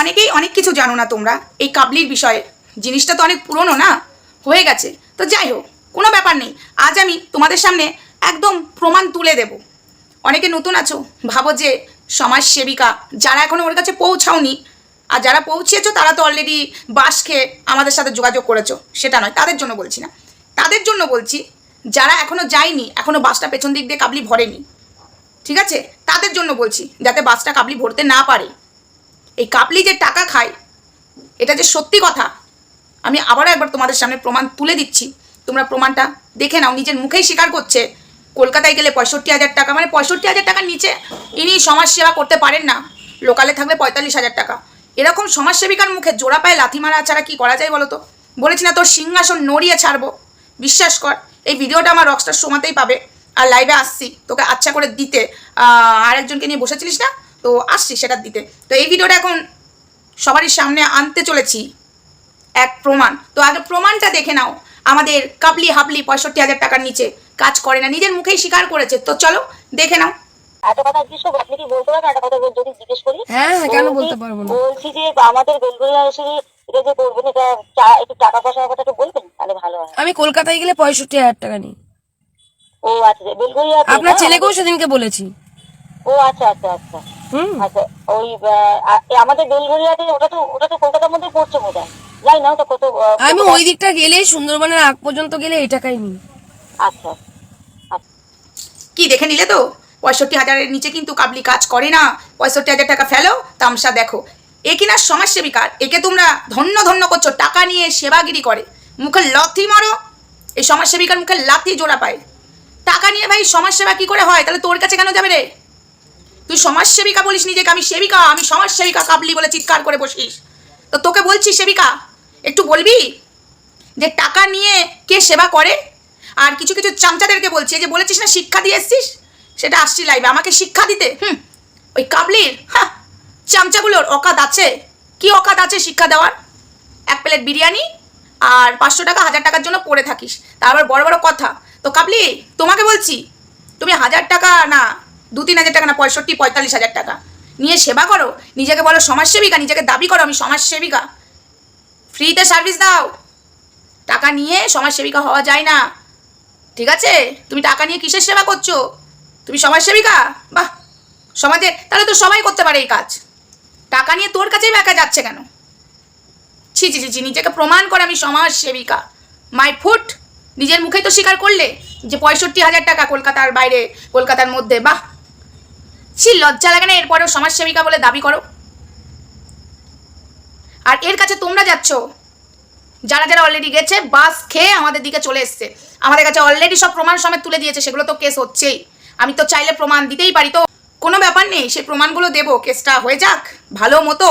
অনেকেই অনেক কিছু জানো না তোমরা। এই কাবলির বিষয়ে। জিনিসটা তো অনেক পুরনো না? হয়ে গেছে। তো যাই হোক, কোনো ব্যাপার নেই। আজ আমি তোমাদের সামনে একদম প্রমাণ তুলে দেব। অনেকে নতুন আছো, ভাবো যে সমাজসেবিকা যারা এখনও ওর কাছে পৌঁছাওনি, আর যারা পৌঁছিয়েছো তারা তো অলরেডি বাস খেয়ে আমাদের সাথে যোগাযোগ করেছ। সেটা নয়, তাদের জন্য বলছি না। তাদের জন্য বলছি, যারা এখনও যায়নি এখনও বাসটা পেছন দিক দিয়ে কাবলি ভরেনি, ঠিক আছে? তাদের জন্য বলছি, যাতে বাসটা কাবলি ভরতে না পারে। এই কাপলি যে টাকা খায়, এটা যে সত্যি কথা, আমি আবারও একবার তোমাদের সামনে প্রমাণ তুলে দিচ্ছি। তোমরা প্রমাণটা দেখে নাও, নিজের মুখেই স্বীকার করছে। কলকাতায় গেলে পঁয়ষট্টি হাজার টাকা মানে পঁয়ষট্টি হাজার টাকার নিচে ইনি সমাজসেবা করতে পারেন না। লোকালে থাকবে পঁয়তাল্লিশ হাজার টাকা। এরকম সমাজসেবিকার মুখে জোড়া পায়ে লাথি মারা ছাড়া কি করা যায় বলো তো বলেছি না, তোর সিংহাসন নড়িয়ে ছাড়বো। বিশ্বাস কর, এই ভিডিওটা আমার রকস্টার শোমাতেই পাবে। আর লাইভে আসছি, তোকে আচ্ছা করে দিতে। আর একজনকে নিয়ে বসেছিলিস না? তো আসছি সেটা দিতে তো এই ভিডিওটা এখন সবারই সামনে আনতে চলেছি। এক প্রমাণ। তো আগে প্রমাণটা দেখে নাও। আমাদের কাপলি হাপলি পঁয়ষট্টি হাজার টাকার নিচে কাজ করে না নিজের মুখেই স্বীকার করেছে। তো চলো দেখে নাও। এত কথা জিজ্ঞেস করব আপনি কি বলতে পারবেন? একটা কথা যদি জিজ্ঞেস করি। হ্যাঁ হ্যাঁ কেন বলতে পারব না? বলছি যে আমাদের বেলগুড়িয়া এসে এটা যে করবেন এটা একটু টাকা পয়সার কথা একটু বলবেন? তাহলে ভালো হয়। আমি কলকাতায় গেলে পঁয়ষট্টি হাজার টাকা নিই। ও আচ্ছা বেলগুড়িয়া আপনার ছেলেকেও সেদিনকে বলেছি। ও আচ্ছা আচ্ছা আচ্ছা। আচ্ছা ওই আমাদের বেলগুড়িয়াতে ওটা তো ওটা তো কলকাতার মধ্যে পড়ছে বোধ হয় যাই না ওটা কত আমি ওই দিকটা গেলেই সুন্দরবনের আগ পর্যন্ত গেলে এই টাকাই নিই। আচ্ছা আচ্ছা। কি দেখে নিলে তো? পঁয়ষট্টি হাজারের নিচে কিন্তু কাবলি কাজ করে না। পঁয়ষট্টি হাজার টাকা ফেলো তামসা দেখো। এ কিনা সমাজসেবিকার একে তোমরা ধন্য ধন্য করছ টাকা নিয়ে সেবাগিরি করে। মুখে লথি মারো এই সমাজসেবিকার মুখে লাথি জোড়া পায়। টাকা নিয়ে ভাই সমাজসেবা কি করে হয়? তাহলে তোর কাছে কেন যাবে রে? তুই সমাজসেবিকা বলিস নিজেকে, আমি সেবিকা, আমি সমাজসেবিকা কাবলি বলে চিৎকার করে বসিস। তো তোকে বলছি সেবিকা, একটু বলবি? যে টাকা নিয়ে কে সেবা করে? আর কিছু কিছু চামচাদেরকে বলছি যে বলেছিস না শিক্ষা দিয়ে এসছিস? সেটা আসছি লাইভে আমাকে শিক্ষা দিতে, হুম? ওই কাবলির হ্যাঁ চামচাগুলোর অকাত আছে। কি অকাত আছে শিক্ষা দেওয়ার? এক প্লেট বিরিয়ানি আর পাঁচশো টাকা, হাজার টাকার জন্য পড়ে থাকিস। তারপর বড় বড় কথা। তো কাবলি, তোমাকে বলছি, তুমি হাজার টাকা না দু তিন হাজার টাকা না পঁয়ষট্টি, পঁয়তাল্লিশ হাজার টাকা। নিয়ে সেবা করো। নিজেকে বলো সমাজসেবিকা, নিজেকে দাবি করো আমি সমাজসেবিকা। ফ্রিতে সার্ভিস দাও। টাকা নিয়ে সমাজসেবিকা হওয়া যায় না। ঠিক আছে? তুমি টাকা নিয়ে কিসের সেবা করছ? তুমি সমাজসেবিকা? বাহ! সমাজে, তাহলে তো সবাই করতে পারে এই কাজ। টাকা নিয়ে তোর কাছেই একা যাচ্ছে কেন? ছি ছি ছি ছি, নিজেকে প্রমাণ করে আমি সমাজসেবিকা। My foot! নিজের মুখেই তো স্বীকার করলে যে পঁয়ষট্টি হাজার টাকা কলকাতার বাইরে, কলকাতার মধ্যে। বাহ! ছি, লজ্জা লাগে না, এরপরেও সমাজসেবিকা বলে দাবি করো। আর এর কাছে তোমরা যাচ্ছ, যারা যারা অলরেডি গেছে, বাস খেয়ে আমাদের দিকে চলে এসছে। আমাদের কাছে অলরেডি সব প্রমাণ সমেত তুলে দিয়েছে, সেগুলো তো কেস হচ্ছেই। আমি তো চাইলে প্রমাণ দিতেই পারি, তো কোনো ব্যাপার নেই, সেই প্রমাণগুলো দেবো কেসটা হয়ে যাক, ভালো মতো।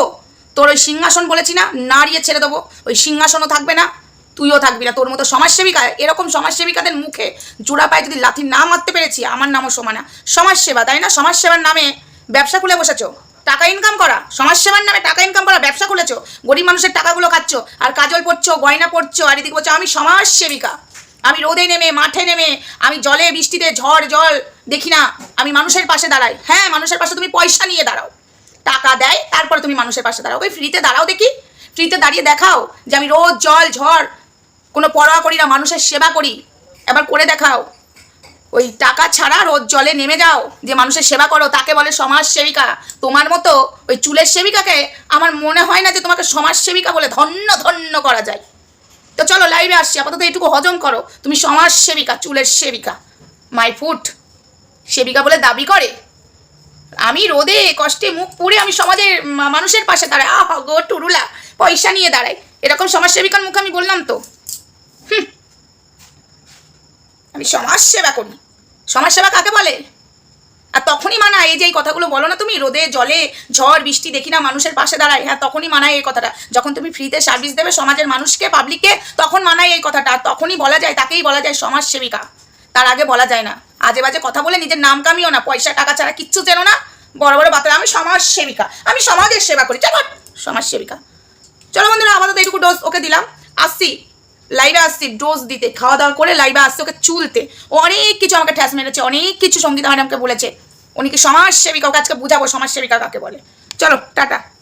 তোর ওই সিংহাসন বলেছি না, নাড়িয়ে ছেড়ে দেবো। ওই সিংহাসনও থাকবে না। তুইও থাকবি না, তোর মতো সমাজসেবিকা, এরকম সমাজসেবিকাদের মুখে জোড়া পায়ে যদি লাথি না মারতে পেরেছি, আমার নামও সমানা সমাজসেবা, তাই না? সমাজসেবার নামে ব্যবসা খুলে বসেছো। টাকা ইনকাম করা, সমাজসেবার নামে টাকা ইনকাম করা, ব্যবসা খুলেছো। গরিব মানুষের টাকাগুলো খাচ্ছ, আর কাজল পড়ছো, গয়না পড়ছো, আর এদিকে বলছো, আমি সমাজসেবিকা। আমি রোদে নেমে, মাঠে নেমে, আমি জলে, বৃষ্টিতে ঝড়, জল দেখি না, আমি মানুষের পাশে দাঁড়াই। হ্যাঁ মানুষের পাশে তুমি পয়সা নিয়ে দাঁড়াও। টাকা দেয়, তারপরে তুমি মানুষের পাশে দাঁড়াও। ওই ফ্রিতে দাঁড়াও দেখি। ফ্রিতে দাঁড়িয়ে দেখাও যে আমি রোদ, জল, ঝড় কোনো পরোয়া করি না, মানুষের সেবা করি। এবার করে দেখাও। ওই টাকা ছাড়া রোজ জলে নেমে যাও। যে মানুষের সেবা করো, তাকে বলে সমাজ সেবিকা তোমার মতো ওই চুলের সেবিকাকে আমার মনে হয় না যে তোমাকে সমাজ সেবিকা বলে ধন্য ধন্য করা যায়। তো চলো লাইভে আসছি, আপাতত এইটুকু হজম করো। তুমি সমাজ সেবিকা চুলের সেবিকা। My foot. সেবিকা বলে দাবি করে। আমি রোদে কষ্টে মুখ পুড়ে আমি সমাজের মানুষের পাশে দাঁড়াই। আহ গো, টুরুলা, পয়সা নিয়ে দাঁড়াই। এরকম সমাজ সেবিকার মুখে আমি বললাম তো। আমি সমাজ সেবা করি। সমাজ সেবা কাকে বলে? আর তখনই মানা এই যে এই কথাগুলো বলো না তুমি, রোদে, জলে, ঝড়, বৃষ্টি, দেখি না মানুষের পাশে দাঁড়ায়। হ্যাঁ তখনই মানায় এই কথাটা। যখন তুমি ফ্রিতে সার্ভিস দেবে সমাজের মানুষকে পাবলিককে তখন মানায় এই কথাটা। তখনই বলা যায়, তাকেই বলা যায় সমাজ সেবিকা তার আগে বলা যায় না। আজে বাজে কথা বলে নিজের নাম কামিও না। পয়সা, টাকা ছাড়া কিচ্ছু চেনো না। বড় বড় বাতারা আমি সমাজ সেবিকা আমি সমাজের সেবা করি। চলো সমাজ সেবিকা চলো বন্ধুরা, আপাতত এইটুকু ডোজ ওকে দিলাম। আসছি। লাইভে আসছি ডোজ দিতে, খাওয়া দাওয়া করে লাইভে আসছে, ওকে চুলতে। ও অনেক কিছু আমাকে ঠ্যাস মেরেছে, অনেক কিছু সঙ্গীতা ম্যাডামকে বলেছে। উনি কি সমাজসেবিকা, ওকে আজকে বুঝাবো, সমাজসেবিকা কাকে বলে। চলো, টাটা।